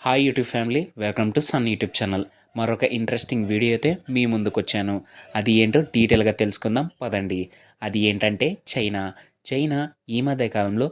Hi YouTube family welcome to Sun YouTube channel మరొక interesting video అయితే మీ ముందుకు వచ్చాను అది ఏంటో డీటెయిల్గా తెలుసుకుందాం పదండి. అది ఏంటంటే చైనా. చైనా ఈ మధ్య కాలంలో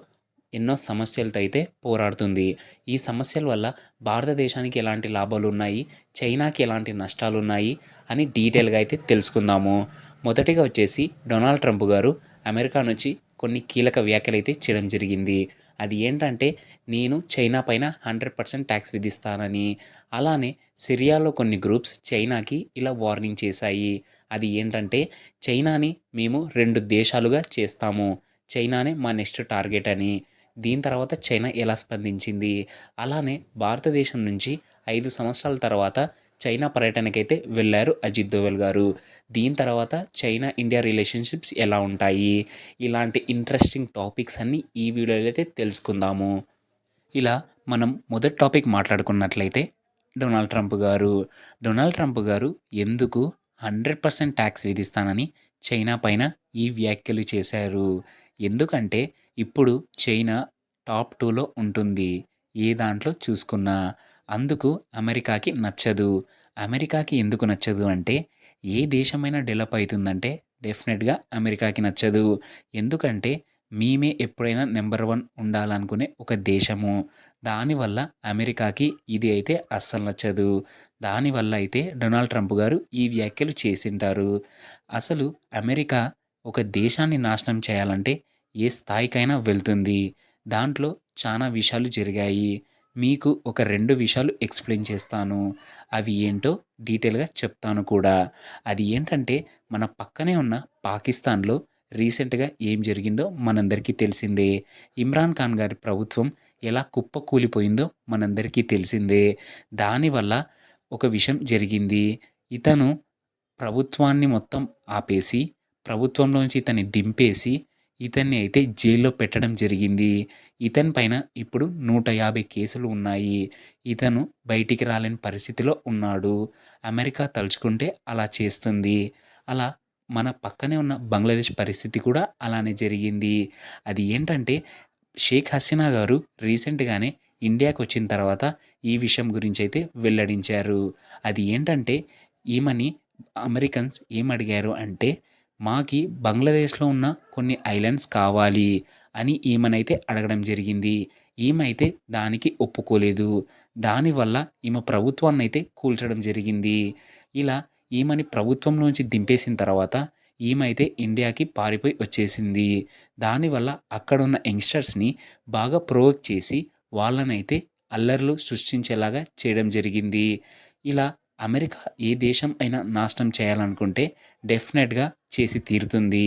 ఎన్నో సమస్యలతో అయితే పోరాడుతుంది. ఈ సమస్యల వల్ల భారతదేశానికి ఎలాంటి లాభాలు ఉన్నాయి? చైనాకి ఎలాంటి నష్టాలు ఉన్నాయి? అని డీటెయిల్గా అయితే తెలుసుకుందాము. మొదటిగా వచ్చేసి డొనాల్డ్ ట్రంప్ గారు అమెరికా నుంచి కొన్ని కీలక వ్యాఖ్యలు అయితే చేయడం జరిగింది. అది ఏంటంటే నేను చైనా పైన హండ్రెడ్ పర్సెంట్ ట్యాక్స్ విధిస్తానని అలానే సిరియాలో కొన్ని గ్రూప్స్ చైనాకి ఇలా వార్నింగ్ చేశాయి. అది ఏంటంటే చైనాని మేము రెండు దేశాలుగా చేస్తాము. చైనానే మా నెక్స్ట్ టార్గెట్ అని. దీని తర్వాత చైనా ఎలా స్పందించింది? అలానే భారతదేశం నుంచి ఐదు సంవత్సరాల తర్వాత చైనా పర్యటనకైతే వెళ్ళారు అజిత్ దోవల్ గారు. దీని తర్వాత చైనా ఇండియా రిలేషన్షిప్స్ ఎలా ఉంటాయి? ఇలాంటి ఇంట్రెస్టింగ్ టాపిక్స్ అన్నీ ఈ వీడియోలో అయితే తెలుసుకుందాము. ఇలా మనం మొదటి టాపిక్ మాట్లాడుకున్నట్లయితే డొనాల్డ్ ట్రంప్ గారు. డొనాల్డ్ ట్రంప్ గారు ఎందుకు హండ్రెడ్ పర్సెంట్ ట్యాక్స్ విధిస్తానని చైనా పైన ఈ వ్యాఖ్యలు చేశారు? ఎందుకంటే ఇప్పుడు చైనా టాప్ టూలో ఉంటుంది. ఏ దాంట్లో చూసుకున్నా అందుకు అమెరికాకి నచ్చదు. అమెరికాకి ఎందుకు నచ్చదు అంటే ఏ దేశమైనా డెవలప్ అవుతుందంటే డెఫినెట్గా అమెరికాకి నచ్చదు. ఎందుకంటే మేమే ఎప్పుడైనా నెంబర్ వన్ ఉండాలనుకునే ఒక దేశము. దానివల్ల అమెరికాకి ఇది అయితే అస్సలు నచ్చదు. దానివల్ల అయితే డొనాల్డ్ ట్రంప్ గారు ఈ వ్యాఖ్యలు చేసింటారు. అసలు అమెరికా ఒక దేశాన్ని నాశనం చేయాలంటే ఏ స్థాయికైనా వెళ్తుంది. దాంట్లో చాలా విషయాలు జరిగాయి. మీకు ఒక రెండు విషయాలు ఎక్స్ప్లెయిన్ చేస్తాను. అవి ఏంటో డీటెయిల్గా చెప్తాను కూడా. అది ఏంటంటే మన పక్కనే ఉన్న పాకిస్తాన్లో రీసెంట్గా ఏం జరిగిందో మనందరికీ తెలిసిందే. ఇమ్రాన్ ఖాన్ గారి ప్రభుత్వం ఎలా కుప్ప కూలిపోయిందో మనందరికీ తెలిసిందే. దానివల్ల ఒక విషయం జరిగింది. ఇతను ప్రభుత్వాన్ని మొత్తం ఆపేసి ప్రభుత్వంలోంచి ఇతన్ని దింపేసి ఇతన్ని అయితే జైల్లో పెట్టడం జరిగింది. ఇతని పైన ఇప్పుడు నూట యాభై కేసులు ఉన్నాయి. ఇతను బయటికి రాలేని పరిస్థితిలో ఉన్నాడు. అమెరికా తలుచుకుంటే అలా చేస్తుంది. అలా మన పక్కనే ఉన్న బంగ్లాదేశ్ పరిస్థితి కూడా అలానే జరిగింది. అది ఏంటంటే షేక్ హసీనా గారు రీసెంట్గానే ఇండియాకి వచ్చిన తర్వాత ఈ విషయం గురించి అయితే వెల్లడించారు. అది ఏంటంటే ఈమెని అమెరికన్స్ ఏం అడిగారు అంటే మాకి బంగ్లాదేశ్లో ఉన్న కొన్ని ఐలాండ్స్ కావాలి అని ఈమెనైతే అడగడం జరిగింది. ఈమె అయితే దానికి ఒప్పుకోలేదు. దానివల్ల ఈమె ప్రభుత్వాన్ని అయితే కూల్చడం జరిగింది. ఇలా ఈమెని ప్రభుత్వంలోంచి దింపేసిన తర్వాత ఈమె అయితే ఇండియాకి పారిపోయి వచ్చేసింది. దానివల్ల అక్కడున్న యంగ్స్టర్స్ని బాగా ప్రొవోక్ చేసి వాళ్ళనైతే అల్లర్లు సృష్టించేలాగా చేయడం జరిగింది. ఇలా అమెరికా ఏ దేశం అయినా నాశనం చేయాలనుకుంటే డెఫినెట్గా చేసి తీరుతుంది.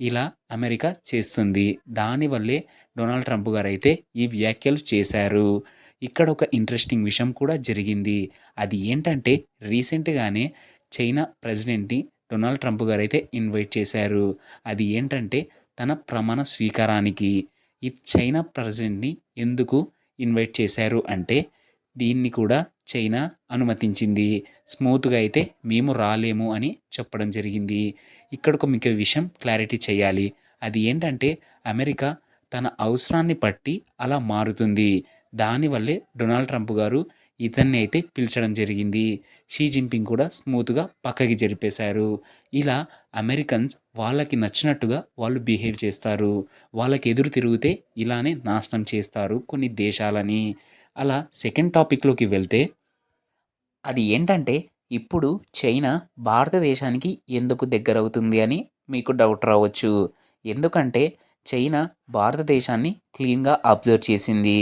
ఇలా అమెరికా చేస్తుంది. దానివల్లే డొనాల్డ్ ట్రంప్ గారు అయితే ఈ వ్యాఖ్యలు చేశారు. ఇక్కడ ఒక ఇంట్రెస్టింగ్ విషయం కూడా జరిగింది. అది ఏంటంటే రీసెంట్గానే చైనా ప్రెసిడెంట్ని డొనాల్డ్ ట్రంప్ గారు అయితే ఇన్వైట్ చేశారు. అది ఏంటంటే తన ప్రమాణ స్వీకారానికి. ఈ చైనా ప్రెసిడెంట్ని ఎందుకు ఇన్వైట్ చేశారు అంటే దీన్ని కూడా చైనా అనుమతించింది. స్మూత్గా అయితే మేము రాలేము అని చెప్పడం జరిగింది. ఇక్కడ ఒక మీకు విషయం క్లారిటీ చేయాలి. అది ఏంటంటే అమెరికా తన అవసరాన్ని బట్టి అలా మారుతుంది. దానివల్లే డొనాల్డ్ ట్రంప్ గారు ఇతన్ని అయితే పిలిచడం జరిగింది. షీ జింపింగ్ కూడా స్మూత్గా పక్కకి జరిపేశారు. ఇలా అమెరికన్స్ వాళ్ళకి నచ్చినట్టుగా వాళ్ళు బిహేవ్ చేస్తారు. వాళ్ళకి ఎదురు తిరిగితే ఇలానే నాశనం చేస్తారు కొన్ని దేశాలని. అలా సెకండ్ టాపిక్లోకి వెళ్తే అది ఏంటంటే ఇప్పుడు చైనా భారతదేశానికి ఎందుకు దగ్గర అవుతుంది అని మీకు డౌట్ రావచ్చు. ఎందుకంటే చైనా భారతదేశాన్ని క్లీన్గా అబ్జర్వ్ చేసింది.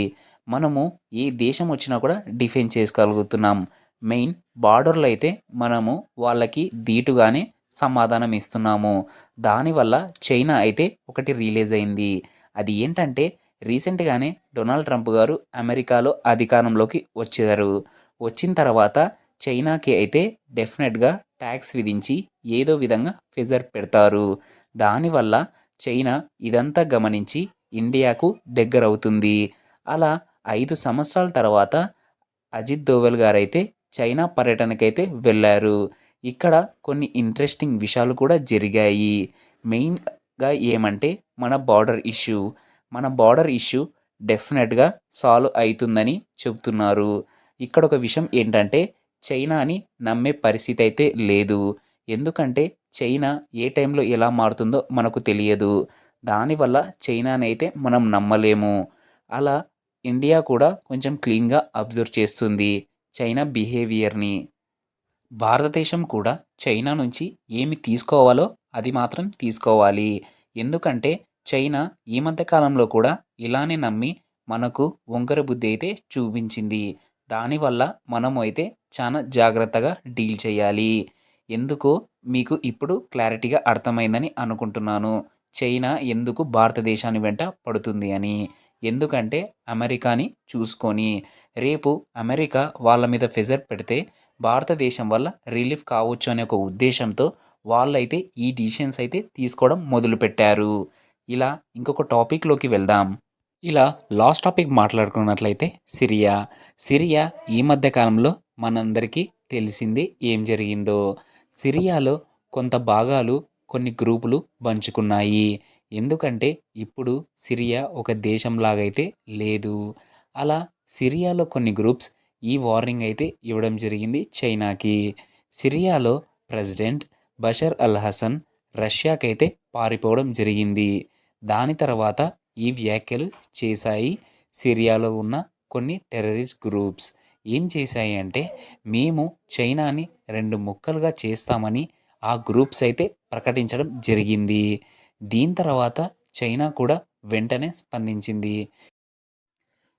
మనము ఏ దేశం వచ్చినా కూడా డిఫెండ్ చేసుకోగలుగుతున్నాం. మెయిన్ బార్డర్లో అయితే మనము వాళ్ళకి ధీటుగానే సమాధానం ఇస్తున్నాము. దానివల్ల చైనా అయితే ఒకటి రిలీజ్ అయింది. అది ఏంటంటే రీసెంట్గానే డొనాల్డ్ ట్రంప్ గారు అమెరికాలో అధికారంలోకి వచ్చారు వచ్చిన తర్వాత చైనాకి అయితే డెఫినెట్గా ట్యాక్స్ విధించి ఏదో విధంగా ఫిజర్ పెడతారు. దానివల్ల చైనా ఇదంతా గమనించి ఇండియాకు దగ్గరవుతుంది. అలా ఐదు సంవత్సరాల తర్వాత అజిత్ దోవల్ గారు అయితే చైనా పర్యటనకైతే వెళ్ళారు. ఇక్కడ కొన్ని ఇంట్రెస్టింగ్ విషయాలు కూడా జరిగాయి. మెయిన్గా ఏమంటే మన బార్డర్ ఇష్యూ. మన బార్డర్ ఇష్యూ డెఫినెట్గా సాల్వ్ అవుతుందని చెబుతున్నారు. ఇక్కడ ఒక విషయం ఏంటంటే చైనాని నమ్మే పరిస్థితి అయితే లేదు. ఎందుకంటే చైనా ఏ టైంలో ఎలా మారుతుందో మనకు తెలియదు. దానివల్ల చైనాని అయితే మనం నమ్మలేము. అలా ఇండియా కూడా కొంచెం క్లీన్గా అబ్జర్వ్ చేస్తుంది చైనా బిహేవియర్ని భారతదేశం కూడా చైనా నుంచి ఏమి తీసుకోవాలో అది మాత్రం తీసుకోవాలి. ఎందుకంటే చైనా ఈ మధ్య కాలంలో కూడా ఇలానే నమ్మి మనకు వంకర బుద్ధి అయితే చూపించింది. దానివల్ల మనము అయితే చాలా జాగ్రత్తగా డీల్ చేయాలి. ఎందుకు మీకు ఇప్పుడు క్లారిటీగా అర్థమైందని అనుకుంటున్నాను. చైనా ఎందుకు భారతదేశాన్ని వెంట పడుతుంది అని. ఎందుకంటే అమెరికాని చూసుకొని రేపు అమెరికా వాళ్ళ మీద ఫెజర్ పెడితే భారతదేశం వల్ల రిలీఫ్ కావచ్చు అనే ఒక ఉద్దేశంతో వాళ్ళైతే ఈ డిసిషన్స్ అయితే తీసుకోవడం మొదలుపెట్టారు. ఇలా ఇంకొక టాపిక్లోకి వెళ్దాం. ఇలా లాస్ట్ టాపిక్ మాట్లాడుకున్నట్లయితే సిరియా. సిరియా ఈ మధ్య కాలంలో మనందరికీ తెలిసింది ఏం జరిగిందో. సిరియాలో కొంత భాగాలు కొన్ని గ్రూపులు పంచుకున్నాయి. ఎందుకంటే ఇప్పుడు సిరియా ఒక దేశంలాగైతే లేదు. అలా సిరియాలో కొన్ని గ్రూప్స్ ఈ వార్నింగ్ అయితే ఇవ్వడం జరిగింది చైనాకి. సిరియాలో ప్రెసిడెంట్ బషర్ అల్ హసన్ రష్యాకైతే పారిపోవడం జరిగింది. దాని తర్వాత ఈ వ్యాఖ్యలు చేశాయి. సిరియాలో ఉన్న కొన్ని టెర్రరిస్ట్ గ్రూప్స్ ఏం చేశాయి అంటే మేము చైనాని రెండు ముక్కలుగా చేస్తామని ఆ గ్రూప్స్ అయితే ప్రకటించడం జరిగింది. దీని తర్వాత చైనా కూడా వెంటనే స్పందించింది.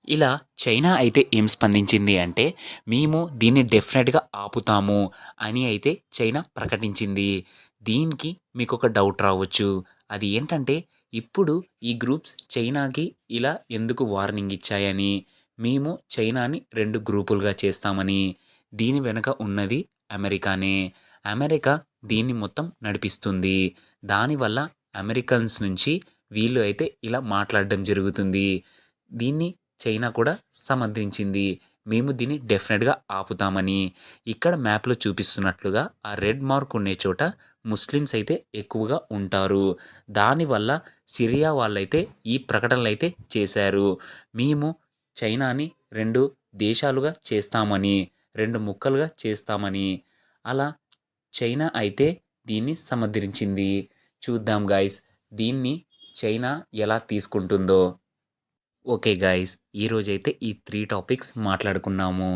ఇలా చైనా అయితే ఏం స్పందించింది అంటే మేము దీన్ని డెఫినెట్గా ఆపుతాము అని అయితే చైనా ప్రకటించింది. దీనికి మీకు ఒక డౌట్ రావచ్చు. అది ఏంటంటే ఇప్పుడు ఈ గ్రూప్స్ చైనాకి ఇలా ఎందుకు వార్నింగ్ ఇచ్చాయని మేము చైనాని రెండు గ్రూపులుగా చేస్తామని దీని వెనుక ఉన్నది అమెరికానే. అమెరికా దీన్ని మొత్తం నడిపిస్తుంది. దానివల్ల అమెరికన్స్ నుంచి వీళ్ళు అయితే ఇలా మాట్లాడడం జరుగుతుంది. దీన్ని చైనా కూడా సమర్థించింది. మేము దీన్ని డెఫినెట్గా ఆపుతామని ఇక్కడ మ్యాప్లో చూపిస్తున్నట్లుగా ఆ రెడ్ మార్క్ ఉండే చోట ముస్లిమ్స్ అయితే ఎక్కువగా ఉంటారు. దానివల్ల సిరియా వాళ్ళైతే ఈ ప్రకటనలు అయితే చేశారు. మేము చైనాని రెండు దేశాలుగా చేస్తామని రెండు ముక్కలుగా చేస్తామని. అలా చైనా అయితే దీన్ని సమర్థించింది. చూద్దాం గాయస్. దీన్ని చైనా ఎలా తీసుకుంటుందో. ఓకే గాయస్ ఈరోజైతే ఈ త్రీ టాపిక్స్ మాట్లాడుకున్నాము.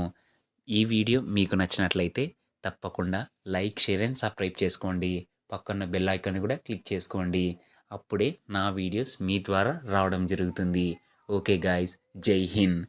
ఈ వీడియో మీకు నచ్చినట్లయితే తప్పకుండా లైక్ షేర్ అండ్ సబ్స్క్రైబ్ చేసుకోండి. పక్కన్న బెల్ ఐకాన్ కూడా క్లిక్ చేసుకోండి. అప్పుడే నా వీడియోస్ మీ ద్వారా రావడం జరుగుతుంది. ఓకే గాయస్ జై హింద్.